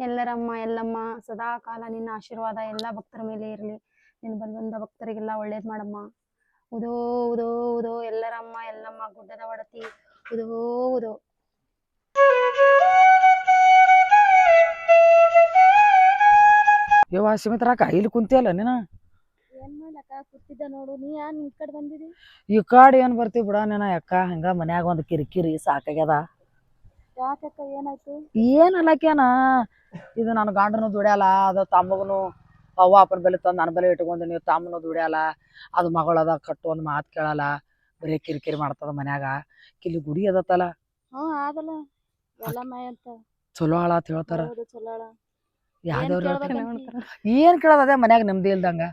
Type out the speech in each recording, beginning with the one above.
ಎಲ್ಲರಮ್ಮ ಎಲ್ಲಮ್ಮ ಸದಾ ಕಾಲ ನಿನ್ನ ಆಶೀರ್ವಾದ ಎಲ್ಲ ಭಕ್ತರ ಮೇಲೆ ಇರಲಿ. ನಿನ್ನ ಬಂದ್ ಬಂದ ಭಕ್ತರಿಗೆಲ್ಲ ಒಳ್ಳೇದ್ ಮಾಡಮ್ಮ. ಉದೋ ಉದೋ ಉದೋ ಎಲ್ಲರಮ್ಮ ಎಲ್ಲಮ್ಮ ಗುಡ್ಡದ ಒಡತಿ. ಉದೋ ಉದೋ. ಯವ್ವ ಸಿಮಿತ್ರಾಕ ಇಲ್ಲಿ ಕುಂತಿಯಲ್ಲ ನೀನ? ಏನ್ ಮಾಡ್ಲಕ್ಕ? ಕೂತಿದ್ದ ನೋಡು. ನೀ ಯಾ ನಿನ್ ಕಡೆ ಬಂದಿದಿ? ಈ ಕಾಡ್ ಏನ್ ಬರ್ತಿ ಬಿಡ ನೀನ ಅಕ್ಕ. ಹಂಗ ಮನ್ಯಾಗ ಒಂದ್ ಕಿರಿಕಿರಿ ಸಾಕಾಗ್ಯದ. ಯಾಕಕ್ಕ ಏನಾಯ್ತು? ಏನ್ ಇದು ನನ್ನ ಗಂಡನು ದುಡಿಯಲ್ಲ ಅದು ತಮ್ಮಗನು ಅವ್ವ ಅಪ್ಪನ ಬೆಲೆ ತಂದು ನನ್ನ ಬೆಲೆ ಇಟ್ಕೊಂಡು ನೀವು ತಮ್ಮನು ದುಡ್ಯಾಲ ಅದು ಮಗಳದ ಕಟ್ಟು ಒಂದು ಮಾತು ಕೇಳಲ್ಲ ಬರೀ ಕಿರಿಕಿರಿ ಮಾಡ್ತದ ಮನ್ಯಾಗ ಕಿಲಿ ಗುಡಿ ಅದತ್ತಲ್ಲ. ಹ್ಮ್ ಆದಲ್ಲ ಎಲ್ಲ ಮೈ ಅಂತ. ಚಲೋ ಅಂತ ಹೇಳ್ತಾರ. ಚಲೋ. ಏನ್ ಯಾವ್ದವ್ರು ಕೇಳ್ಬೇಕಂತಿ? ಏನ್ ಕೇಳೋದ ಅದೇ ಮನ್ಯಾಗ ನೆಮ್ಮದಿ ಇಲ್ದಂಗ?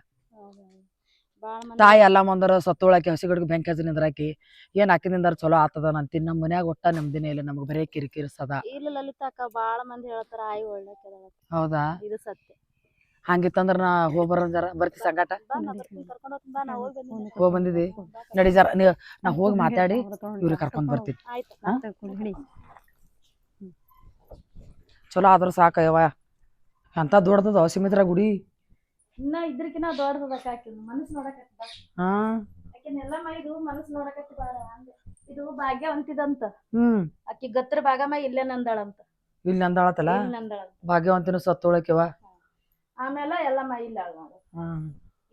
ತಾಯಿ ಎಲ್ಲ ಮಂದರ ಸತ್ತೋಳಾಕಿ ಗಿಡಕ್ಕೆ ಬೆಂಕಿ ಹಚ್ಚಿ ನಿಂದ್ರಾಕಿ ಏನ್ ಹಾಕಿದಿಂದ ಚಲೋ ಆತದ? ನಂತಿ ನಮ್ಮ ಮನ್ಯಾಗ ಒಟ್ಟ ನೆಮ್ಮದಿನೇ ಇಲ್ಲ ನಮ್ಗೆ ಬರೇ ಕಿರಿಕಿರಿ ಸದಾ. ಇಲ್ಲ ಲಲಿತಾ ಅಕ್ಕ ಬಾಳ ಮಂದಿ ಹೇಳ್ತಾರ ಆಯಿ ಒಳ್ಳೆ ಹೌದಾ? ಇದು ಸತ್ಯ. ಹಂಗಿತ್ತಂದ್ರ ನಾ ಹೋಗ್ ಬರೋಣ ಜರ ಬರ್ತಿ ಸಂಗಾಟ. ಹೋಗ್ ಬಂದೀನಿ. ಬಂದಿದಿ? ನಡಿ ಜರ ನೀ ನಾ ಹೋಗಿ ಮಾತಾಡಿ ಇವ್ರಿಗೆ ಕರ್ಕೊಂಡ್ ಬರ್ತೀನಿ. ಚಲೋ ಆದ್ರ ಸಾಕ ಯವ್ವ. ಅಂತ ದೊಡ್ಡದ ಸಿಮಿತ್ರ ಗುಡಿ. ಇನ್ನ ಇದ್ರಕಿನ್ನ ದೊಡ್ಡದಕ್ಕ ಆಕಿನ ಮನಸ್ಸು ನೋಡಕತ್ತ ಹಾ. ಆಕಿನ ಎಲ್ಲ ಇದು ಮನಸ್ಸು ನೋಡಕತ್ತ ಬಾಳ ಅಂದೆ. ಇದು ಭಾಗ್ಯವಂತಿದಂತ. ಹ್ಮ್. ಆಕಿ ಗತ್ರ ಭಾಗಮ ಇಲ್ಲೇ ನಂದಾಳಂತ. ಇಲ್ಲಿ ಅಂದಾಳತಲ್ಲ ಇಲ್ಲಿ ನಂದಾಳಂತ. ಭಾಗ್ಯವಂತಿನ ಸತ್ತೋಳಕ್ಯವ? ಆಮೇಲೆ ಎಲ್ಲ ಮೈ ಇಲ್ಲ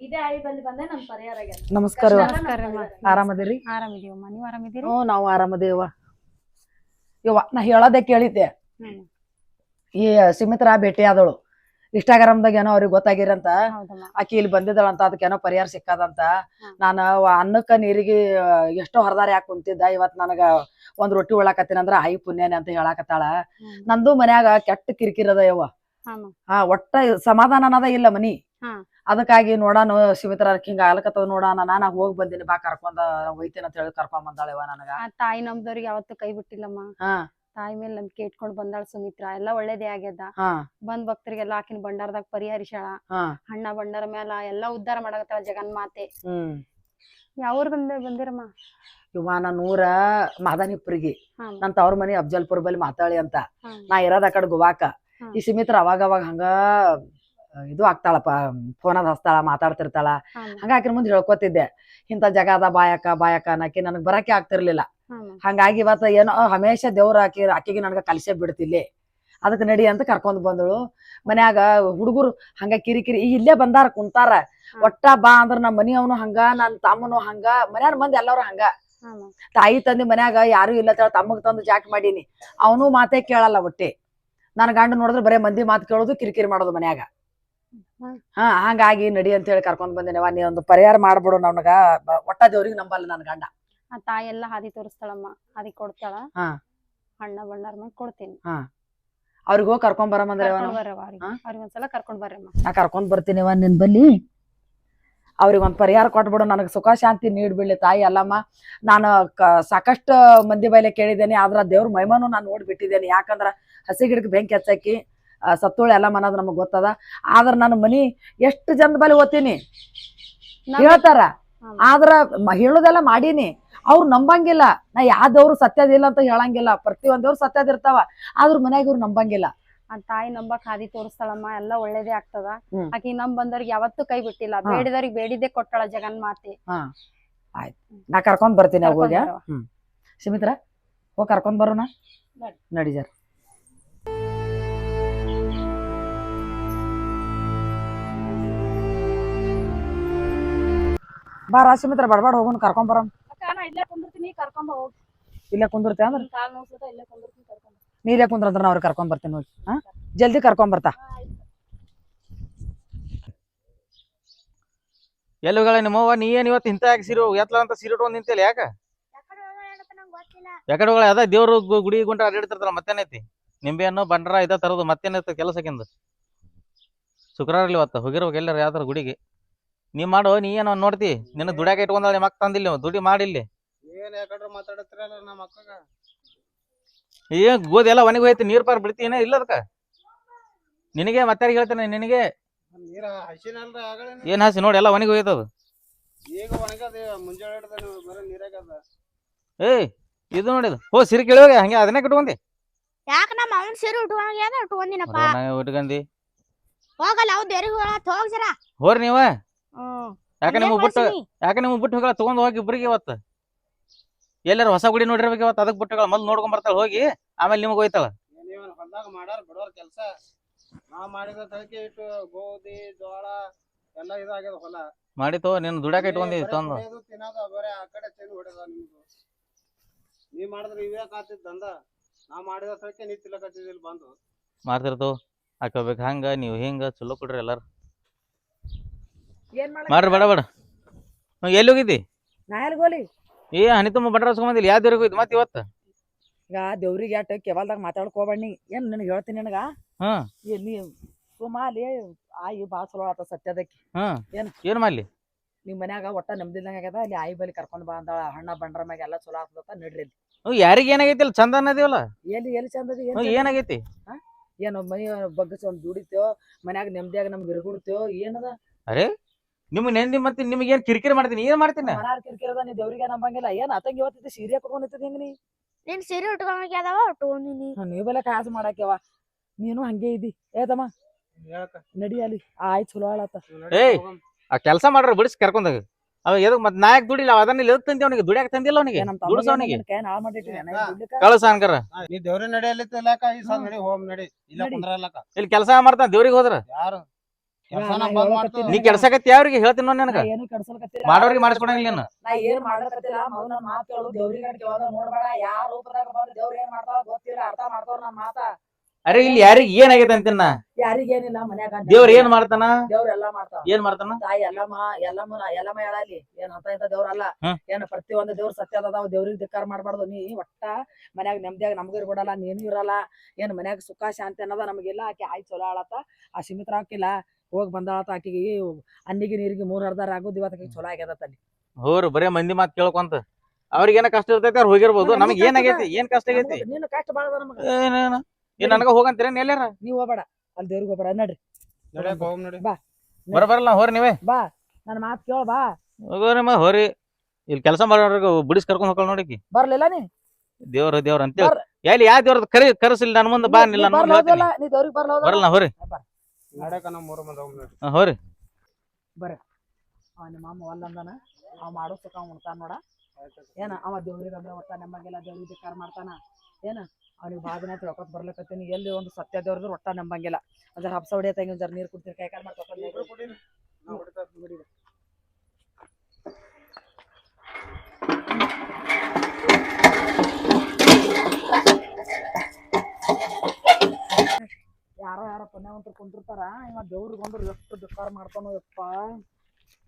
ಇದೇ ಆಯಿ ಬಲ್ಲಿ ಬಂದೆ ನನ್ ಪರಿಹಾರ ಆಗ್ಯಾದ. ನಮಸ್ಕಾರ. ನಮಸ್ಕಾರ. ಆರಾಮದಿರಿ? ಆರಾಮಿದೀವಮ್ಮ ನೀವ್ ಆರಾಮಿದೀರಿ? ಹ್ಞೂ ನಾವು ಆರಾಮದೇವ. ಯವ್ವ ನಾ ಹೇಳೋದೇ ಕೇಳಿದ್ದೆ. ಹ್ಮ್. ಈ ಸುಮಿತ್ರಾ ಭೇಟಿ ಆದಳು ಇನ್ಸ್ಟಾಗ್ರಾಮ್ದಾಗ ಏನೋ ಅವ್ರಿಗೆ ಗೊತ್ತಾಗಿರಂತ ಆಕಿ ಇಲ್ಲಿ ಬಂದಿದ್ದಾಳಂತ ಅದಕ್ಕೇನೋ ಪರಿಹಾರ ಸಿಕ್ಕದಂತ. ನಾನು ಅನ್ನಕ್ಕ ನೀರಿಗೆ ಎಷ್ಟೋ ಹೊರದಾರಿ ಯಾಕೆ ಕುಂತಿದ್ದ ಇವತ್ ನನಗ ಒಂದ್ ರೊಟ್ಟಿ ಉಳಾಕತ್ತೀನಿ ಅಂದ್ರ ಆಯಿ ಪುಣ್ಯನೇ ಅಂತ ಹೇಳಾಕತ್ತಾಳ. ನಂದು ಮನ್ಯಾಗ ಕೆಟ್ಟ ಕಿರಿಕಿರದ ಯವ. ಹಾ ಒಟ್ಟ ಸಮಾಧಾನ ಅನ್ನೋದ ಇಲ್ಲ ಮನಿ. ಅದಕ್ಕಾಗಿ ನೋಡಾನು ಸುಮಿತ್ರ ಹಿಂಗ ಆಲಕತ್ತದ ನೋಡಾನ ನಾನ ಹೋಗಿ ಬಂದಿನಿ ಬಾ ಕರ್ಕೊಂಡ ಹೋಯ್ತೇನೆ ಅಂತ ಹೇಳಿ ಕರ್ಕೊಂಡ್ ಬಂದಾಳೆವ ನನಗ. ತಾಯಿ ನಮ್ದವ್ರಿಗೆ ಯಾವತ್ತು ಕೈ ಬಿಟ್ಟಿಲ್ಲಮ್ಮ. ಹಾ. ತಾಯಿ ಮೇಲೆ ನಂಬಿಕೆ ಇಟ್ಕೊಂಡ್ ಬಂದಾಳ ಸುಮಿತ್ರಾ ಎಲ್ಲ ಒಳ್ಳೇದೇ ಆಗ್ಯದ. ಬಂದ್ ಭಕ್ತರಿಗೆಲ್ಲ ಆಕಿನ ಭಂಡಾರದಾಗ ಪರಿಹರಿಸ್ಯಾಳ. ಹಾ. ಹಣ್ಣ ಭಂಡಾರ ಮ್ಯಾಲ ಎಲ್ಲಾ ಉದ್ಧಾರ ಮಾಡಾಕತ್ತಾಳ ಜಗನ್ ಮಾತೆ. ಯಾವ್ರ ಬಂದ ಬಂದಿರಮ್ಮ? ಇವ ನಾನು ನೂರ ಮಾದಾನಿಪ್ಪರಿಗೆ ನನ್ ತವ್ರ ಮನಿ ಅಫ್ಜಲ್ಪುರ್ ಬಲ್ಲಿ ಮಾತಾಳಿ ಅಂತ. ನಾ ಇರೋದ ಆ ಕಡೆ ಗುವಾಕ. ಈ ಸುಮಿತ್ರ ಅವಾಗ ಅವಾಗ ಹಂಗ ಇದು ಆಗ್ತಾಳಪ್ಪ ಫೋನದ್ ಹಸ್ತಾಳ ಮಾತಾಡ್ತಿರ್ತಾಳ. ಹಂಗ ಆಕಿನ ಮುಂದೆ ಹೇಳ್ಕೊತಿದ್ದೆ. ಇಂತ ಜಗ ಅದ ಬಾಯಕ ಬಾಯಕ ಅನ್ನಕ್ಕೆ ನನಗ್ ಬರಕ್ಕೆ ಆಗ್ತಿರ್ಲಿಲ್ಲ. ಹಂಗಾಗಿ ಇವತ್ತ ಏನೋ ಹಮೇಶ ದೇವ್ರ ಆಕಿ ಆಕಿಗೆ ನನ್ಗ ಕಲಿಸೇ ಬಿಡ್ತಿಲ್ಲಿ. ಅದಕ್ಕೆ ನಡಿ ಅಂತ ಕರ್ಕೊಂಡ್ ಬಂದಳು. ಮನ್ಯಾಗ ಹುಡುಗರು ಹಂಗ ಕಿರಿಕಿರಿ ಈಗ ಇಲ್ಲೇ ಬಂದಾರ ಕುಂತಾರ. ಒಟ್ಟ ಬಾ ಅಂದ್ರ ನಮ್ಮ ಮನಿಯವನು ಹಂಗ ನನ್ ತಮ್ಮನು ಹಂಗ ಮನ್ಯಾರ ಮಂದಿ ಎಲ್ಲಾರು ಹಂಗ. ತಾಯಿ ತಂದಿ ಮನ್ಯಾಗ ಯಾರು ಇಲ್ಲ ತಮ್ಮಗ್ ತಂದು ಜಾಕ್ ಮಾಡೀನಿ. ಅವನು ಮಾತೆ ಕೇಳಲ್ಲ ಒಟ್ಟೆ. ನನ್ನ ಗಂಡ ನೋಡಿದ್ರೆ ಬರೇ ಮಂದಿ ಮಾತು ಕೇಳೋದು ಕಿರಿಕಿರಿ ಮಾಡೋದು ಮನ್ಯಾಗ. ಹಾ ಹಂಗಾಗಿ ನಡಿ ಅಂತ ಹೇಳಿ ಕರ್ಕೊಂಡ್ ಬಂದೇನವ ನೀ ಒಂದು ಪರಿಹಾರ ಮಾಡ್ಬಿಡು ನನಗ ಒಟ್ಟ ದೇವ್ರಿಗೆ ನಂಬಲ್ಲ ನನ್ನ ಗಂಡ. ಆ ತಾಯಿ ಎಲ್ಲ ಹಾದಿ ತೋರಿಸ್ತಾಳಮ್ಮ ಹಾದಿ ಕೊಡ್ತಾಳ. ಹಾ. ಹಣ್ಣ ಬಣ್ಣಾರ್ ಮೇಲೆ ಕೊಡ್ತೀನಿ. ಅವ್ರಿಗೆ ಹೋಗಿ ಕರ್ಕೊಂಡ್ ಬರಮಂದ್ರೆ ಕರ್ಕೊಂಡ್ ಬರ್ರವ್ವ ಅವ್ರಿಗೆ. ಹಾ? ಅವ್ರಿಗೆ ಒಂದ್ಸಲ ಕರ್ಕೊಂಡ್ ಬರ್ರಮ್ಮ ನಾ ಕರ್ಕೊಂಡ್ ಬರ್ತೀನಿವ ನಿನ್ ಬಲ್ಲಿ. ಅವ್ರಿಗೆ ಒಂದ್ ಪರಿಹಾರ ಕೊಟ್ಬಿಡು ನನಗೆ ಸುಖ ಶಾಂತಿ ನೀಡ್ಬಿಡ್ಲಿ ತಾಯಿ ಅಲ್ಲಮ್ಮ. ನಾನು ಕ- ಸಾಕಷ್ಟು ಮಂದಿ ಬೈಲೆ ಕೇಳಿದ್ದೇನೆ ಆದ್ರ ದೇವ್ರ ಮೈಮನು ನಾನು ನೋಡ್ಬಿಟ್ಟಿದ್ದೇನೆ. ಯಾಕಂದ್ರ ಹಸಿ ಗಿಡಕ್ಕೆ ಬೆಂಕಿ ಹಚ್ಚಕ್ಕಿ ಆ, ಸತ್ತೋಳು ಎಲ್ಲ ಅನ್ನೋದು ನಮಗ್ ಗೊತ್ತದ. ಆದ್ರ ನನ್ನ ಮನಿ ಎಷ್ಟು ಜನದ ಬಲಿ ಓದ್ತೀನಿ? ನಾವ್- ಹೇಳ್ತಾರ. ಆದ್ರ ಮ- ಹೇಳೋದೆಲ್ಲ ಮಾಡೀನಿ. ಅವ್ರು ನಂಬಂಗಿಲ್ಲ. ನಾ ಯಾವ್ದವ್ರು ಸತ್ಯದಿಲ್ಲ ಅಂತ ಹೇಳಂಗಿಲ್ಲ. ಪ್ರತಿಯೊಂದವ್ರು ಸತ್ಯದಿರ್ತಾವ ಸತ್ಯದ ಇರ್ತಾವ. ಆದ್ರ ಮನ್ಯಾಗ ಇವ್ರು ನಂಬಂಗಿಲ್ಲ. ಆ ತಾಯಿ ನಂಬಕ್ ಹಾದಿ ತೋರಿಸ್ತಾಳಮ್ಮ ಎಲ್ಲ ಒಳ್ಳೇದೇ ಆಗ್ತದ. ಹ್ಮ್. ಆಕಿ ನಮ್ ಬಂದವ್ರಿಗೆ ಯಾವತ್ತೂ ಕೈ ಬಿಟ್ಟಿಲ್ಲ. ಹಾ. ಬೇಡಿದವ್ರಿಗೆ ಬೇಡಿದ್ದೆ ಕೊಟ್ಟಾಳ ಜಗನ್ಮಾತೆ ನಾ ಕರ್ಕೊಂಡ್ ಬರ್ತೀನಿ ಕರ್ಕೊಂಡ್ ಹೋಗ್ಯ ಬರವ್ವ. ಹ್ಮ್. ಸುಮಿತ್ರ ಹೋಗಿ ಕರ್ಕೊಂಡ್ ಬರೋಣ? ನಡಿ. ನಡಿ ಜರ ಬಾರ ಸುಮಿತ್ರ ಬಡಬಾಡ್ ಹೋಗೋಣ ಕರ್ಕೊಂಡ್ ಬರೋಣ. ನಾ ಇಲ್ಲೇ ಕುಂದಿರ್ತೀನಿ ಕರ್ಕೊಂಡ್ ಹೋಗ್. ಇಲ್ಲೇ ಕುಂದಿರ್ತೆ ಅಂದ್ರ? ಕಾಲ್ ನೋವ್ಸದ ಇಲ್ಲೇ ಕುಂದಿರ್ತೀನಿ ಕರ್ಕೊಂಡ್ ಹೋಗ್. ನೀರೇ ಕುಂದ್ರಂದ್ರ ನಾ ಅವ್ರಿಗೆ ಕರ್ಕೊಂಡ್ ಬರ್ತೀನಿ ನೋಡಿ ಹಾ? ಜಲ್ದಿ ಕರ್ಕೊಂಡ್ ಬರ್ತಾ. ಎಲ್ಲಿ ಹೋಗಳ ನಿಮ್ಮವ್ವ ನೀ ಏನ್ ಇವತ್ತು ಇಂತ ಯಾಕೆ ಸೀರೆ ಎತ್ಲ ಅಂತ ಸೀರೆ ಇಟ್ಕೊಂಡ್ ನಿಂತಿಲ್ಲ ಯಾಕ? ಯಾಕಡೆ ಹೋಗಳ ಅದ ದೇವ್ರ ಗು- ಗುಡಿ ಗುಂಟ ಅಡ್ಡಿಡ್ತಿರ್ತಾರ ಮತ್ತೇನೈತಿ? ನಿಂಬೆ ಹಣ್ಣು ಬಂಡ್ರ ಇದ ತರದು ಮತ್ತೇನೈತಿ ಕೆಲಸಕ್ಕಿಂದ? ಶುಕ್ರವಾರ ಇವತ್ತು ಹೋಗಿರ್ಬೇಕು ಎಲ್ಲರೂ ಯಾವ್ದಾರ ಗುಡಿಗೆ. ನೀ ಮಾಡು ನೀ ಏನೋ ನೋಡ್ತಿ? ನಿನ್ನ ದುಡ್ಯಾಕ ಇಟ್ಕೊಂಡಾಳೆ ಅಕ್ಕ ತಂದಿಲ್ಲ ದುಡಿ ಮಾಡಿಲ್ಲಿ ಏನ್ ಯಾಕಡ್ರ ಮಾತಾಡತ್ತಿರಲ್ಲ ನಮ್ಮ ಅಕ್ಕಗ? ಏನ್ ಗೋಧಿ ಎಲ್ಲ ಒಣಗಿ ಹೋಯ್ತು ನೀರ್ ಪಾರ್ ಬಿಡ್ತೀನ ಇಲ್ಲ ಅದಕ್ಕ. ನಿನಗೆ ಮತ್ತೆ ಹೇಳ್ತೇನೆ ನಿನಗೆ. ನೀರ ಹಸಿನಲ್ರ ಆಗಲೇ ಏನ್ ಹಸಿ ನೋಡಿ ಎಲ್ಲ ಒಣಗಿ ಹೋಯ್ತದ ಈಗ ಒಣಗದ ಮುಂಜಾನೆ ಹಿಡ್ದ ನೀವು ಬರೀ ನೀರಾಗದ ಏಯ್ ಇದು ನೋಡಿದ ಹೋ ಸಿರಿ ಕೇಳುವಾಗ ಹಂಗೆ ಅದನ್ನೇ ಕಟ್ಕೊಂಡಿ ಯಾಕ ನಮ್ಮ ಅವನ್ ಸೀರೆ ಉಟ್ಕೊಂಡ್ ಉಟ್ಕೊಂಡಿನಪ್ಪ ಉಟ್ಕಂದಿ. ಹೋಗಲ್ಲ ಅವ್ ಬೇರೆ ಹೋಗ ಹೋಗ್ ಜರ ಹೋರಿ ನೀವ? ಯಾಕೆ ನಿಮ್ಗೆ ಬಿಟ್ಟು ಯಾಕೆ ನಿಮ್ಗೆ ಬಿಟ್ಟು ಹೋಗಲ್ಲ ತಗೊಂಡ್ ಹೋಗಿ ಇಬ್ರಿಗೆ ಇವತ್ತು? ಎಲ್ಲಾರು ಹೊಸ ಗುಡಿ ನೋಡಿರ್ಬೇಕು ಇವತ್ತು? ಅದಕ್ಕೆ ಬಿಟ್ಟು ಮೊದ್ಲು ನೋಡ್ಕೊಂಡ್ ಬರ್ತಾಳ ಹೋಗಿ ಆಮೇಲೆ ನಿಮ್ಗೆ ಹೋಯ್ತಾಳ? ಹೊಲ್ದಾಗ ಮಾಡಾರ ಬಿಡೋರ್ ಕೆಲಸ. ನಾವ್ ಮಾಡಿದ ತಳಕೆ ಇಟ್ಟು ಗೋಧಿ ಜೋಳ ಎಲ್ಲ ಇದಾಗ್ಯದ ಹೊಲ. ಮಾಡಿತು ನೀನು ದುಡ್ಯಾಕ ಇಟ್ಕೊಂಡಿ ಬರೇ ತಂದು. ತಿನ್ನೋದು ಬರೇ ಆ ಕಡೆ ಚೆಂದ ಹೊಡೆದ ನಿಮ್ದು. ನೀವ್ ಮಾಡಿದ್ರೆ ಇವೇ ಕಾತಿದ್ ದಂದ ನಾ ಮಾಡಿದ ತಳಕೆ ನೀ ತಿಲ್ಲಕತ್ತಿದಿಲ್ ಬಂದು. ಮಾಡ್ತಿರ್ತಾವ ಹಾಕೋಬೇಕು ಹಂಗ ನೀವು ಹಿಂಗ ಚಲೋ ಕೊಡ್ರಿ ಎಲ್ಲಾರು. ಏನ್ ಮಾಡ್ರಿ ಬೇಡ ಬೇಡ. ಎಲ್ಲಿ ಹೋಗಿದ್ದಿ? ನಾ ಎಲ್ಲಿ ಗೋಲಿ ಏ ಹನಿ ತುಂಬ ಬಂಡ್ರ ಹಸ್ಕೊಂಬಂದಿಲ್ಲ ಯಾವ ದೇವ್ರಿಗೆ ಹೋಯ್ತು ಮತ್ತೆ ಇವತ್ತು? ಈಗ ದೇವ್ರಿಗೆ ಅಟ್ ಕೇವಲದಾಗ ಮಾತಾಡ್ಕೋಬಣ್ಣಿ ಏನ್ ನಿನಗೆ ಹೇಳ್ತೀನಿ ನಿನಗ? ಹ್ಮ್ ಏನ್ ನೀ ಸುಮಾಲಿ ಆಯಿ ಭಾಳ ಚಲೋ ಆತ ಸತ್ಯದಕ್ಕೆ ಹಾ. ಏನ್? ಏನ್ ಮಾಡ್ಲಿ? ನಿಮ್ ಮನ್ಯಾಗ ಒಟ್ಟ ನೆಮ್ಮದಿದಂಗ ಆಗ್ಯದ? ಅಲ್ಲಿ ಆಯಿ ಬಲಿ ಕರ್ಕೊಂಡ್ ಬಾ ಅಂದಾಳ. ಹಣ್ಣ ಬಂಡ್ರ ಮ್ಯಾಗ ಎಲ್ಲ ಚಲೋ ಆಗ್ತದ ನಡ್ರಿ ಇಲ್ಲಿ. ಹ್ಮ್ ಯಾರಿಗೆ ಏನಾಗೈತಿ ಚಂದ ಅನ್ನೋದಿವಲ್ಲ ಎಲ್ಲಿ ಎಲ್ಲಿ ಚಂದದಿ ಏನ್ ಚಂದ? ಏನಾಗೈತಿ? ಏನು ಮನೆ ಬಗ್ಗಸ್ ಒಂದ್ ದುಡಿತೇವ್ ಮನ್ಯಾಗ ನೆಮ್ಮದಿಯಾಗ ನಮ್ಗೆ ಇರ್ಗುಡ್ತೇವೋ ಏನದ? ಅರೆ ನಿಮ್ಗೆ ನೆಂದಿ ಮತ್ತೆ ನಿಮ್ಗೆ ಏನ್ ಕಿರಿಕಿರಿ ಮಾಡ್ತೀನಿ ಏನ್ ಮಾಡ್ತೀನಿ? ಮನಾರ್ ಕಿರ್ಕಿರದ ನೀ ದೇವ್ರಿಗೆ ನಂಬಂಗಿಲ್ಲ. ಏನ್ ಅತಂಗ ಇವತ್ತಿದ್ದು ಸೀರೆ ಕಟ್ಕೊಂಡಿರ್ತದ ಹೆಂಗ್ ನೀ? ನಿನ್ ಸೀರೆ ಉಟ್ಕೊಂಡ್ ಅದಾವ ಉಟ್ಕೊಂಡಿನಿ ನೀವ್ ಬೆಲೆ ಕಾಸು ಮಾಡಾಕ್ಯವ. ನೀನು ಹಂಗೆ ಇದಿ ಏತಮ್ಮ ಹೇಳಕ ನಡಿ ಅಲ್ಲಿ. ಆಯ್ ಚಲೋ ಆಳತ್ತ ಏಯ್! ಆ ಕೆಲಸ ಮಾಡ್ರ ಬಿಡಿಸಿ ಕರ್ಕೊಂಡಾಗ. ಅವ ಎದಕ್ ಮತ್ ನಾಯಕ್ ದುಡಿಲ್ಲ ಅದನ್ನ ಎದಕ್ ತಂದಿ ಅವನಿಗೆ? ದುಡಿಯಾಕ ತಂದಿಲ್ಲ ಅವನಿಗೆ? ದುಡ್ಸ ಅವನಿಗೆ? ಕಳಸ ಅನ್ಕರ ನೀ ದೇವ್ರ ನಡೆಯಲಿತ್ತಲ್ಲಕ ಈ ಸಲ ಹ್ಮ್. ನಡಿ. ಹೋಮ್ ನಡಿ. ಇಲ್ಲ ಇಲ್ಲಿ ಕೆಲಸ ಮಾಡ್ತಾನ ದೇವ್ರಿಗೆ ಹೋದ್ರ? ಯಾರು? ನಾ ಮಾಡ್ತು. ಅವ್ರಿಗೆ ಯಾವ್ರಿಗೆ ಹೇಳ್ತೀನಿ ನೋಡಿ ನನಗ. ಏನು ಕಡ್ಸಲ್ಕತ್ತಿಲ್ಲ ಮಾಡೋರಿಗೆ ಮಾಡಿಸ್ಕೊಡಂಗಿಲ್ಲ ನೀನು. ನಾ ಏನ್ ಮಾಡ್ಲಕತ್ತಿಲ್ಲ ಮಗನ ಮಾತು ಕೇಳು ದೇವ್ರಿಗೆ ಅಡ್ ಕೇಳೋದ ನೋಡ್ಬೇಡ. ಯಾವ ರೂಪದಾಗ ಬಂದು ದೇವ್ರ ಏನ್ ಮಾಡ್ತಾವ ಗೊತ್ತಿಲ್ಲ. ಅರ್ಥ ಮಾಡ್ತಾವ ನಮ್ ಮಾತ. ಅರೆ ಇಲ್ಲಿ ಯಾರಿಗೆ ಏನಾಗೈತೆ ಅಂತೀನ ಯಾರಿಗೇನಿಲ್ಲ ಮನ್ಯಾಗ ದೇವ್ರ ಏನ್ ಮಾಡ್ತಾನ? ದೇವ್ರ ಎಲ್ಲಾ ಮಾಡ್ತಾವ. ಏನ್ ಮಾಡ್ತಾನ? ತಾಯಿ ಎಲ್ಲಮ್ಮ ಎಲ್ಲಮ್ಮ ಎಲ್ಲಮ್ಮ ಹೇಳಲಿ ಏನ್ ಅಂತ ಇಂತ ದೇವ್ರಲ್ಲ. ಏನ್ ಪ್ರತಿ ಒಂದು ದೇವ್ರ ಸತ್ಯ ಅದಾವ ದೇವ್ರಿಗೆ ಧಿಕ್ಕಾರ ಮಾಡ್ಬಾರ್ದು. ನೀ ಒಟ್ಟ ಮನ್ಯಾಗ ನೆಮ್ಮದಿಯಾಗ ನಮಗೂ ಇರ್ಬಿಡಲ್ಲ ನೀನು ಇರಲ್ಲ. ಏನ್ ಮನ್ಯಾಗ ಸುಖ ಶಾಂತಿ ಅನ್ನದ ನಮಗಿಲ್ಲ ಆಕೆ ಆಯ್ತು ಚಲೋ ಆಳತ್ತ ಆ ಸಿಮಿತ್ರ ಹಾಕಿಲ್ಲ ಹೋಗ್ ಬಂದಾಳತ್ತ ಆಕಿಗೆ ಅನ್ನಿಗೆ ನೀರಿಗೆ ಮೂರ್ ಹರ್ದಾರ ಆಗೋದು ಇವತ್ತ ಚಲೋ ಆಗ್ಯದ ಅಲ್ಲಿ ಹೋರ್ ಬರೇ ಮಂದಿ ಮಾತ್ ಕೇಳ್ಕೊಂತ. ಅವ್ರಿಗೆ ಏನ ಕಷ್ಟ ಇರ್ತೈತಿ ಅವ್ರು ಹೋಗಿರ್ಬೋದು. ನಮ್ಗೆ ಏನಾಗೈತಿ ಏನ್ ಕಷ್ಟ ಆಗೈತಿ? ನೀನು ಕಷ್ಟ ಬಾಳ ನಮಗ. ನನಗ ಹೋಗಂತೀರ ಎಲ್ಲಾರ ನೀವ್ ಹೋಗಬೇಡ. ಅಲ್ಲಿ ದೇವ್ರಿಗೆ ಹೋಗ್ಬೇಡ. ನಡ್ರಿ. ನಡ್ಯಾಕ ಹೋಮ್ ಬರ ಬರಲ್ಲ ಹೋರಿ ನೀವೇ. ಬಾ. ನನ್ನ ಮಾತು ಕೇಳ ಬಾ. ಹೋಗೋರಮ್ಮ ಹೋರಿ. ಇಲ್ಲಿ ಕೆಲಸ ಮಾಡೋರ್ಗ ಬಿಡಿಸ್ ಕರ್ಕೊಂಡ್ ಹೋಗಲ್ ನೋಡಿಕಿ ಬರ್ಲಿಲ್ಲ ನೀ? ದೇವ್ರ ದೇವ್ರ ಬರ್- ಎಲ್ಲಿ ಯಾವ ದೇವ್ರದ್ ಕರಿ ಕರೆಸಿಲ್ಲ ನನ್ ಮುಂದೆ ಬಾ ನಿಲ್ಲ ನೀ ಬರ್ಲ ಹೋದಲ್ಲ, ನೀ ದೇವ್ರಿಗೆ ಬರ್ಲ ಹೋದಲ್ಲ? ಬರಲ್ಲ ಹೋರಿ. ನಡ್ಯಾಕ ನಮ್ಮ ಮೂರು ಮಂದಿ ಹೋಮ್ ನಡಿ ಹಾ, ಹೋರಿ. ಬರ. ನಿಮ್ಮ ಮಾಮ ಒಲ್ಲ ಅಂದಾನ. ಅವ ಮಾಡೋ ಸುಖ ಉಣ್ತಾನ ನೋಡ. ಏನ ಅವ ದೇವ್ರಿಗೆ ಅಂದ್ರೆ ಒಟ್ಟ ನಮ್ಮಗೆಲ್ಲ ದೇವ್ರಿಗೆ ಧಿಕ್ಕಾರ ಮಾಡ್ತಾನ. ಏನ ಅವ್ನಿಗೆ ಭಾಳ ದಿನ ತಿಳ್ಕೊತ ಬರ್ಲಕತ್ತೀನಿ. ಎಲ್ಲಿ ಒಂದು ಸತ್ಯ ದೇವ್ರದ್ರ ಒಟ್ಟ ನಂಬಂಗಿಲ್ಲ ಅದ್ರ ಹಬ್ಸ ಹೊಡಿಯ ಒಂದ್ ಜರ ನೀರ್ ಕುಡ್ತೀರಿ, ಕೈ ಕಾಲ್ ಇರ್ತೀನಿ. ಯಾರೋ ಯಾರೋ ಪುಣ್ಯವಂತರು ಕುಂತಿರ್ತಾರ ಇವ ದೇವ್ರಿಗೆ ಬಂದ್ರು ಎಷ್ಟು ಧಿಕ್ಕಾರ ಮಾಡ್ತಾನೋ ಯಪ್ಪ.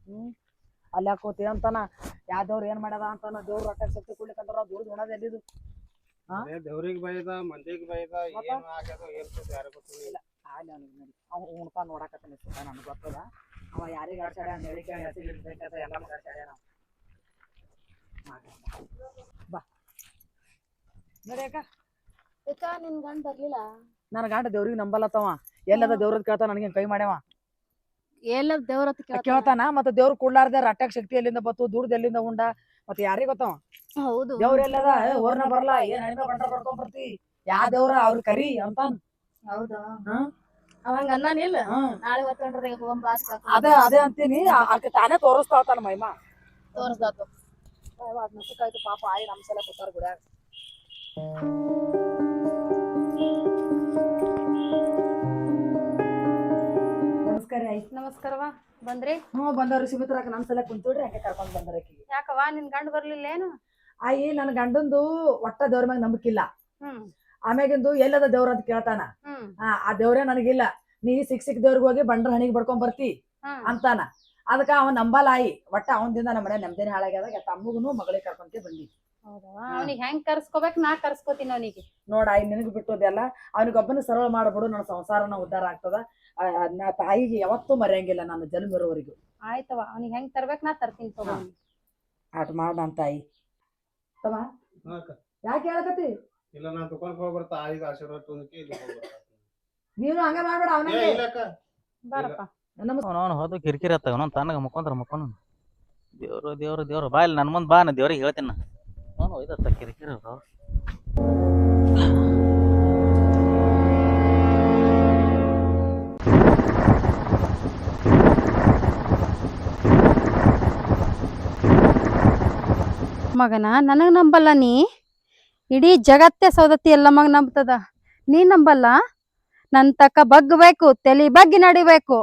ಹ್ಮ್. ಅಲ್ಲಿ ಹಾಕೋತಿ ಅಂತಾನ. ಯಾ ದೇವ್ರ ಏನ್ ಮಾಡ್ಯದ ಅಂತ ದೇವ್ರ ರೊಕ್ಕ ಶಕ್ತಿ ಕೊಡ್ಲಿಕ್ಕಂತಾರ ದುಡ್ದು ಉಣದ ಎಲ್ಲಿದು? ದೇವ್ರಿಗೆ ಬೈದ ಮಂದಿಗೆ ಬೈದ? ಏನ್ ಆಗ್ಯದ ಏನ್ ಯಾರಿಗ್ ಗೊತ್ತಿಲ್ಲ. ಆಗ್ಲಿ ಅವ್ನಿಗೆ ನಡಿ. ಅವ್ ಉಣ್ತಾ ನೋಡಕತ್ತಾನೆ ಸುತ್ತ ನನಗೆ ಗೊತ್ತದ ಅವ ಯಾರಿಗೆ ಆಡ್ಸಾಡ ಅಂತ ಹೇಳಿ ಇಡ್ಬೇಕಂತ ಎಲ್ಲ ಆಡ್ಸಾಡ್ಯಾನ ಬಾ. ಅಕ್ಕ. ಯಾಕ ನಿನ್ ಗಂಡ ಬರ್ಲಿಲ್ಲ? ನನ್ನ ಗಂಡ ದೇವ್ರಿಗೆ ನಂಬಲ್ಲತ್ತವ. ಎಲ್ಲದ ದೇವ್ರದ್ ಕೇಳ್ತಾವ ನನಗೆ ಕೈ ಮಾಡ್ಯಾವ. ಎಲ್ಲ ದೇವ್ರ ಹತ್ರ ಕೇಳ್ತಾನ. ಕೇಳ್ತಾನ ಮತ್ತೆ ದೇವ್ರ ಕೊಡ್ಲಾರ್ದ ರಟ್ಟಾಗ ಶಕ್ತಿ ಎಲ್ಲಿಂದ ಬತ್ತು ದುಡ್ದು ಎಲ್ಲಿಂದ ಉಂಡ ಮತ್ತೆ ಯಾರಿಗ್ ಗೊತ್ತವ ಹೌದು. ದೇವ್ರ ಎಲ್ಲದ ಓರ್ನ ಬರ್ಲ ಏನ್ ಹಣ್ಣ ಬಂಡ್ರ ಬರ್ಕೊಂಡ್ ಬರ್ತಿ? ಯಾ ದೇವ್ರ ಅವ್ರ ಕರಿ ಅಂತಾನ. ಹೌದಾ. ಹ್ಮ್. ಅವಂಗ ಅನ್ನನಿಲ್ಲ ಹ್ಮ್ ನಾಳೆ ಒತ್ತೊಂಡ್ರೆ ಅದೇ ಅದೇ ಅಂತೀನಿ. ಆ- ಆಕೆ ತಾನೇ ಮೈಮಾ. ತೋರ್ಸ್ದಾತು. ಅದ್ ನಸಕಾಯ್ತು ಪಾಪ ಆಯಿ ನಮ್ ಸಲ ಕೂತಾರ ಗುಡ್ಯಾಗ ನಮಸ್ಕಾರ ಆಯಿ ನಮಸ್ಕಾರವಾ? ಬಂದ್ರಿ? ಹ್ಞೂ ಬಂದವ್ರಿ ಸುಮಿತ್ರಾಕ ನಮ್ ಸಲ ಕುಂತೋಡ್ರಿ ಹಂಗೆ ಕರ್ಕೊಂಡ್ ಬಂದಾರ ಯಾಕವ್ವ? ನಿನ್ ಗಂಡ ಬರ್ಲಿಲ್ಲ ಏನು? ಆಯಿ ನನ್ನ ಗಂಡಂದು ಒಟ್ಟ ದೇವ್ರ ಮ್ಯಾಗ ನಂಬಿಕಿಲ್ಲ. ಹ್ಮ್. ಆಮ್ಯಾಗಿಂದು ಎಲ್ಲದ ದೇವ್ರ ಅಂತ ಕೇಳ್ತಾನ. ಹ್ಮ್. ಆ, ಆ ದೇವ್ರೇ ನನಗಿಲ್ಲ. ನೀ ಸಿಕ್ ಸಿಕ್ ದೇವ್ರಿಗೆ ಹೋಗಿ ಬಂಡ್ರ ಹಣಿಗೆ ಬಡ್ಕೊಂಡ್ ಬರ್ತಿ ಹ್ಮ್ ಅಂತಾನ. ಅದಕ್ಕ ಅವ ನಂಬಲಾಯಿ. ಆಯಿ ಒಟ್ಟ ಅವನದಿಂದ ನಮ್ಮ ಮನೆ ನೆಮ್ಮದಿನ ಹಾಳಾಗ್ಯದ. ತಮ್ಮಗುನು ಮಗಳಿಗೆ ಕರ್ಕೊಂತ ಬಂದಿ. ಅವ್ನಿಗೆ ಹೆಂಗ್ ಕರ್ಸ್ಕೋಬೇಕ್? ನಾ ಕರ್ಸ್ಕೋತೀನಿ ಅವನಿಗೆ. ನೋಡ ಆಯ್ ನಿನಗ್ ಬಿಟ್ಟೋದೆಲ್ಲ ಅವನಿಗೊಬ್ಬನ ಸರಳ ಮಾಡ್ಬಿಡು ನನ್ನ ಸಂಸಾರನ ಉದ್ಧಾರ ಆಗ್ತದ. ಆ, ನಾ ತಾಯಿಗೆ ಯಾವತ್ತೂ ಮರೆಯಂಗಿಲ್ಲ ನಾನು ಜನ್ಮ ಇರೋವರೆಗೂ ಆಯ್ತವ ಅವನಿಗೆ ಹೆಂಗ್ ತರ್ಬೇಕ್? ನಾ ತರ್ತೀನಿ ತಗೋ. ಆಟ ಮಾಡ ನನ್ನ ತಾಯಿ. ತಮ್ಮ. ಹಾ ಅಕ್ಕ. ಯಾಕೆ ಹೇಳಕತ್ತಿ? ಇಲ್ಲ ನಾನ್ ತಾಯಿ ಆಶೀರ್ವಾದ ತೊಂದಕ್ಕೆ ಇಲ್ಲಿ. ನೀನು ಹಂಗ ಮಾಡ್ಬೇಡ ಏ ಅವನಿಗೆ ಇಲ್ಲ ಅಕ್ಕ. ಬಾರಪ್ಪ. ಅವನು ಹೋದ ಕಿರಿಕಿರಿ ಆತ ಅವನು ತನಗ ಮುಕ್ಕೊಂದ್ರ ಮುಕ್ಕೊಂಡು ದೇವ್ರು ದೇವ್ರು ದೇವ್ರು ಬಾ ಇಲ್ಲಿ ನನ್ನ ಮುಂದ್ ಬಾ ನಾ ದೇವ್ರಿಗೆ ಹೇಳ್ತೀನಿ ನಾನು ಇದತ್ತ ಕಿರಿಕಿರಿ ಅದಾವ ಮಗನ, ನನಗ್ ನಂಬಲ್ಲ ನೀ? ಇಡೀ ಜಗತ್ತೇ ಸೌದತ್ತಿ ಎಲ್ಲ ಮಗ ನಂಬ್ತದ. ನೀ ನಂಬಲ್ಲ? ನನ್ ತಕ್ಕ ಬಗ್ಬೇಕು ತಲೆ ಬಗ್ಗಿ ನಡಿಬೇಕು.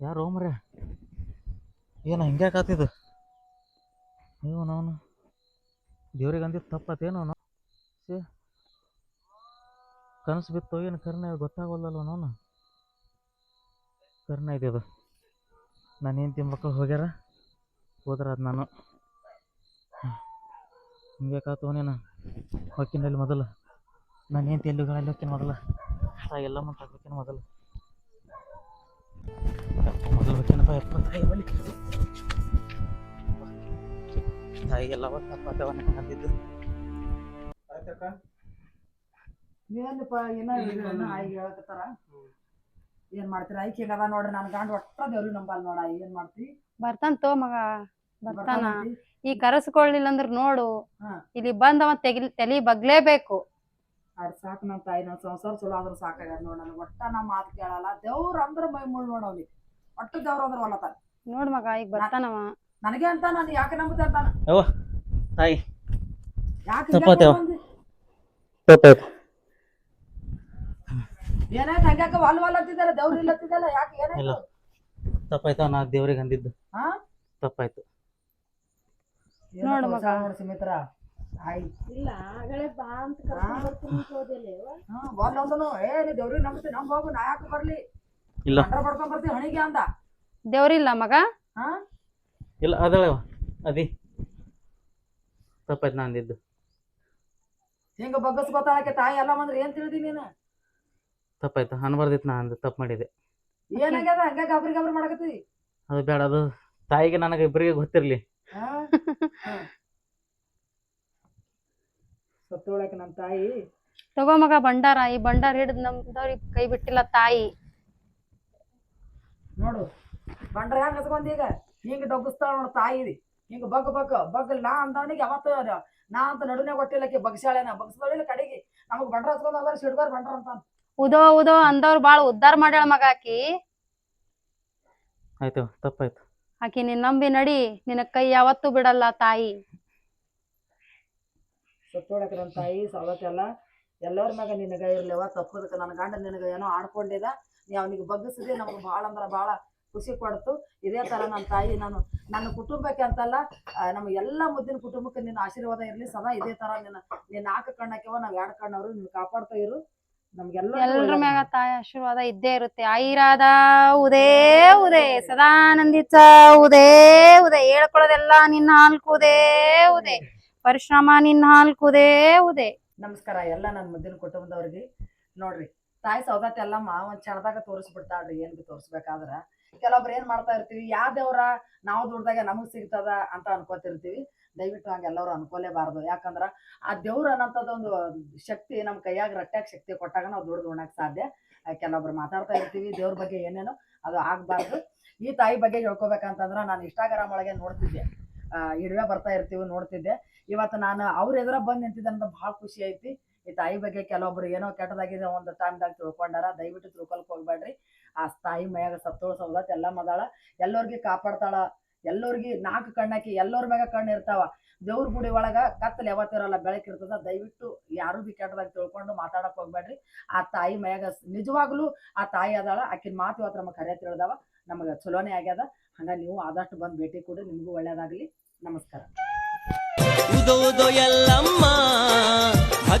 ಯಾರು ಮರೆ ಏನು ಹಿಂಗ್ಯಾಕಾತಿದು ಅಯ್ಯೋ ನಾನು. ದೇವ್ರಿಗೆ ಅಂದಿದ್ದು ತಪ್ಪತ್ತೇನು ನಾನು? ಸೇ ಕನಸು ಬಿತ್ತು ಏನು ಕರ್ನ ಗೊತ್ತಾಗೋಲ್ಲಲ್ವ ನಾನು? ಕರ್ಣ ಅದು. ನಾನು ಏನು ತಿಂಬಕ ಹೋಗ್ಯಾರ? ಹೋದ್ರ ಅದು ನಾನು ಕಾತು ನೀನು. ಹೊಕ್ಕಿನಲ್ಲಿ ಮೊದಲು. ನಾನು ಏನು ಅಲ್ಲಿ ಹೊಕ್ಕಿನ ಮೊದಲು. ತಾಯಿ ಎಲ್ಲ ಮುಂದೆ ಹೊಕ್ಕಿನ ಮೊದಲು? ಮೊದಲು ಬೇಕೇನಪ್ಪ ಯಪ್ಪ ತಾಯಿ ಬಲಿ ತಾಯಿ ಎಲ್ಲ ತಪ್ಪಾತವ ಅಂದಿದ್ದು ಆಯ್ತಕ್ಕ? ಏನಪ್ಪ ಏನ ಆಯ್ಕೆ ಹೇಳಕತ್ತಾರ? ಏನ್ ಮಾಡ್ತೀರ? ಆಯ್ಕೆ ಅದ ನೋಡ್ರಿ ನನ್ ಗಂಡ ಒಟ್ಟ ದೇವ್ರಿ ನಂಬಲ್ ನೋಡ ಏನ್ ಮಾಡ್ತಿ? ಬರ್ತಾನ ತೋ ಮಗ ಬರ್ತಾನ. ಈ ಕರೆಸ್ಕೊಳ್ಳಿಲ್ಲ ಅಂದ್ರ ನೋಡು. ಹಾ. ಇಲ್ಲಿ ಬಂದವ ತೆಗಿ ತಲಿ ಬಗ್ಲೇಬೇಕು. ಅದ್ ಸಾಕ್ ನಮ್ಮ ತಾಯಿ ನಮ್ ಸಂಸಾರ ಚಲೋ ಆದ್ರ ಸಾಕಾಗ್ಯದ ನೋಡಿ ನನಗೆ. ಒಟ್ಟ ನಮ್ಮ ಮಾತು ಕೇಳಲ್ಲ. ದೇವ್ರ ಅಂದ್ರ ಮೈ ಮುಳ್ ನೋಡ್ ಅವ್ನಿಗೆ. ಒಟ್ಟ ದೇವ್ರ ಅಂದ್ರ ಒಲ್ಲತಾನ ನೋಡ್ ಮಗ ಈಗ ಬರ್ತಾನವ. ನನಗೆ ಅಂತ ನಾನು ಯಾಕೆ ನಂಬುತ್ತೆ ಅಂತಾನ ಯವ್ವ ತಾಯಿ. ಯಾಕೆ ಏನಾಯ್ತು ಹಂಗ್ಯಾಕ ವಲ್ ವಲ್ ಅಂತಿದ್ದಲ್ಲ ದೇವ್ರ ಇಲ್ಲ ಅಂತಿದ್ದಲ್ಲ ಯಾಕೆ ಇಲ್ಲ. ಏನಾಯ್ತು ತಪ್ಪಾಯ್ತು ನಾ ದೇವ್ರಿಗೆ ಅಂದಿದ್ದು. ಹಾ? ತಪ್ಪಾಯ್ತು ನೋಡು ಮಗ. ಸುಮಿತ್ರ? ಇಲ್ಲ ಆಗಲೇ ಬಾ ಅಂತ ಕರ್ಕೊಂಡ್ ಬರ್ತೀನಿ ಅಂತ ಹೋದೆಲೆ ಅವ್ವ. ಹಾ ಬಂದ್ ಅಂದನು ಏ ನೀ ದೇವ್ರಿಗೆ ನಂಬ್ತಿ ನಮ್ ಹೋಗು ನಾ ಯಾಕೆ ಬರ್ಲಿ? ಇಲ್ಲ. ಹಣಿಗೆ ಅಂದ. ದೇವ್ರಿಲ್ಲ ಮಗ? ಹಾ? ಇಲ್ಲ ಅದಳವ ಅದಿ. ತಪ್ಪಾಯ್ತು ನಂದಿದ್ದು ಅಂದಿದ್ದು. ಹಿಂಗ ಬಗ್ಗಸ್ ಗೊತ್ತಾಳಕ್ಕೆ ತಾಯಿ ಎಲ್ಲ ಬಂದ್ರೆ ಏನ್ ತಿಳಿದಿ ನೀನು? ತಪ್ಪಾಯ್ತು ಅನ್ಬಾರ್ದಿತ್ತು ನಾ ಅಂದ ತಪ್ಪು ಮಾಡಿದೆ. ಏನಾಗ್ಯದ? ಹಂಗ ಗಬ್ರಿ ಗಬ್ರಿ ಮಾಡಕತ್ತಿ? ಅದು ಬೇಡ ಅದು ತಾಯಿಗೆ ನನಗೆ ಇಬ್ಬರಿಗೆ ಗೊತ್ತಿರಲಿ. ಹಾ. ಸತ್ತೋಳಕ್ಕೆ ನಮ್ಮ ತಾಯಿ. ತಗೋ ಮಗ ಭಂಡಾರ ಈ ಭಂಡಾರ ಹಿಡಿದು ನಮ್ದವ್ರಿಗೆ ಕೈ ಬಿಟ್ಟಿಲ್ಲ ತಾಯಿ. ನೋಡು ಬಂಡ್ರ ಹೆಂಗ್ ಹಚ್ಕೊಂಡ್ ಈಗ? ಹಿಂಗ ಡೊಗ್ಗಿಸ್ತಾಳ ನೋಡು ತಾಯಿ ಹಿಂಗ ಬಗ್ ಬಗ್ ಬಗ್ ನಾ ಅಂದವನಿಗೆ ಯಾವತ್ತು ಅದ- ನಾ ಅಂತ ನಡುನೆ ಕೊಟ್ಟಿಲ್ಲಕ್ಕೆ ಬಗ್ಸಾಳೆನ ಬಗ್ಸದಳಿಲ್ಲ ಕಡೆಗೆ. ನಮಗ್ ಬಂಡ್ರ ಹತ್ಕೊಂಡ್ ಹೋದ್ರ ಸಿಡ್ಗಾರ್ ಬಂಡ್ರ ಅಂತ ಉದೋ ಉದೋ ಅಂದವ್ರು ಬಾಳ ಉದ್ದಾರ ಮಾಡ್ಯಾಳ ಮಗ ಆಕಿ. ಆಯ್ತು ತಪ್ಪಾಯ್ತು. ಆಕಿ ನಿನ್ ನಂಬಿ ನಡಿ ನಿನ್ನ ಕೈ ಯಾವತ್ತೂ ಬಿಡಲ್ಲ ತಾಯಿ. ಸತ್ತೋಳಕ್ಕೆ ನನ್ನ ತಾಯಿ ಸವಲತ್ತೆಲ್ಲ ಎಲ್ಲರ ಮ್ಯಾಗ ನಿನಗ ಇರ್ಲಿವ ತಪ್ಪದಕ್ಕೆ ನನ್ನ ಗಂಡ ನಿನಗ ಏನೋ ಆಡ್ಕೊಂಡಿದ ನೀ ಅವನಿಗೆ ಬಗ್ಗಿಸಿದೆ ನಮ್ಗೆ ಭಾಳ ಅಂದ್ರ ಭಾಳ ಖುಷಿ ಕೊಡ್ತು. ಇದೇ ತರ ನನ್ನ ತಾಯಿ ನಾನು ನನ್ನ ಕುಟುಂಬಕ್ಕೆ ಅಂತಲ್ಲ ನಮ್ಮ ಎಲ್ಲ ಮುದ್ದಿನ ಕುಟುಂಬಕ್ಕೆ ನಿನ್ನ ಆಶೀರ್ವಾದ ಇರ್ಲಿ ಸದಾ ಇದೇ ತರ ನಿನ್ನ ನಿನ್ನ ನಾಲ್ಕು ಕಣ್ಣಕ್ಕೆವ ನಾವ್ ಎರಡು ಕಣ್ಣವ್ರು ನಿನ್ನ ಕಾಪಾಡ್ತಾ ಇರು. ನಮ್ಗೆಲ್ಲ ಎಲ್ರ ಮ್ಯಾಗ ತಾಯಿ ಆಶೀರ್ವಾದ ಇದ್ದೇ ಇರುತ್ತೆ. ಆಯಿರಾದ ಉದೇ ಉದೇ ಸದಾನಂದಿತ ಉದೇ ಉದೇ ಹೇಳ್ಕೊಳ್ಳೋದೆಲ್ಲ ನಿನ್ನ ಹಾಲ್ಕುದೇ ಉದೇ. ಪರಿಶ್ರಮ ನಿನ್ನ ಹಾಲ್ಕುದೇ ಉದೇ. ನಮಸ್ಕಾರ ಎಲ್ಲ ನನ್ನ ಮುದ್ದಿನ ಕುಟುಂಬದವ್ರಿಗೆ. ನೋಡ್ರಿ ತಾಯಿ ಸೌದತ್ತಿ ಎಲ್ಲ ಒಂದ್ ಕ್ಷಣದಾಗ ತೋರಿಸ್ಬಿಡ್ತಾಳ್ರಿ ಏನ್ ಬಿ ತೋರಿಸ್ಬೇಕಾದ್ರ. ಕೆಲವೊಬ್ರು ಏನ್ ಮಾಡ್ತಾ ಇರ್ತೀವಿ ಯಾವ ದೇವ್ರ ನಾವು ದುಡ್ದಾಗ ನಮಗ್ ಸಿಗ್ತದ ಅಂತ ಅನ್ಕೋತಿರ್ತೀವಿ. ದಯವಿಟ್ಟು ಹಂಗೆಲ್ಲರೂ ಅನ್ಕೋಲೇಬಾರ್ದು. ಯಾಕಂದ್ರ ಆ ದೇವ್ರ ಅನ್ನೋಂಥದ್ದು ಒಂದು ಶಕ್ತಿ ನಮ್ಮ ಕೈಯಾಗ ರಟ್ಟಾಗ ಶಕ್ತಿ ಕೊಟ್ಟಾಗ ನಾವು ದುಡ್ದು ಉಣ್ಣಕ್ ಸಾಧ್ಯ. ಕೆಲವೊಬ್ರು ಮಾತಾಡ್ತಾ ಇರ್ತೀವಿ ದೇವ್ರ ಬಗ್ಗೆ ಏನೇನೋ ಅದು ಆಗ್ಬಾರ್ದು. ಈ ತಾಯಿ ಬಗ್ಗೆ ಹೇಳ್ಕೊಬೇಕಂತಂದ್ರ ನಾನು ಇನ್ಸ್ಟಾಗ್ರಾಮ್ ಒಳಗೆ ನೋಡ್ತಿದ್ದೆ. ಆ, ಇರುವೆ ಬರ್ತಾ ಇರ್ತೀವಿ ನೋಡ್ತಿದ್ದೆ. ಇವತ್ತು ನಾನು ಅವ್ರ ಎದುರ ಬಂದು ನಿಂತಿದ್ದೆ ಅಂತ ಭಾಳ ಖುಷಿ ಐತಿ. ಈ ತಾಯಿ ಬಗ್ಗೆ ಕೆಲವೊಬ್ರು ಏನೋ ಕೆಟ್ಟದಾಗಿದೆ ಒಂದು ಟೈಮ್ದಾಗ ತಿಳ್ಕೊಂಡಾರ. ದಯವಿಟ್ಟು ತಿಳ್ಕೊಳಕ್ ಹೋಗ್ಬೇಡ್ರಿ. ಆ ತಾಯಿ ಮೈಯಾಗ ಸತ್ತೋಳ ಸೌದತ್ ಎಲ್ಲ ಮದಾಳ. ಎಲ್ಲರಿಗೆ ಕಾಪಾಡ್ತಾಳ. ಎಲ್ಲರಿಗೆ ನಾಲ್ಕು ಕಣ್ಣಾಕಿ ಎಲ್ಲರ ಮ್ಯಾಗ ಕಣ್ಣು ಇರ್ತಾವ. ದೇವ್ರ ಗುಡಿ ಒಳಗ ಕತ್ತಲ್ ಯಾವತ್ತಿರಲ್ಲ ಬೆಳಕಿರ್ತದ ದಯವಿಟ್ಟು ಯಾರು ಬಿ ಕೆಟ್ಟದಾಗ ತಿಳ್ಕೊಂಡು ಮಾತಾಡಕ್ ಹೋಗ್ಬೇಡ್ರಿ. ಆ ತಾಯಿ ಮೈಯಾಗ ನಿಜವಾಗ್ಲೂ ಆ ತಾಯಿ ಅದಾಳ. ಆಕಿನ ಮಾತು ಇವತ್ತು ನಮಗೆ ಕರೆ ತಿಳಿದವ. ನಮಗೆ ಚಲೋನೇ ಆಗ್ಯದ. ಹಂಗ ನೀವು ಆದಷ್ಟು ಬಂದು ಭೇಟಿ ಕೊಡಿ ನಿಮಗೂ ಒಳ್ಳೇದಾಗ್ಲಿ. ನಮಸ್ಕಾರ. ಉದೋ ಉದೋ ಎಲ್ಲಮ್ಮ.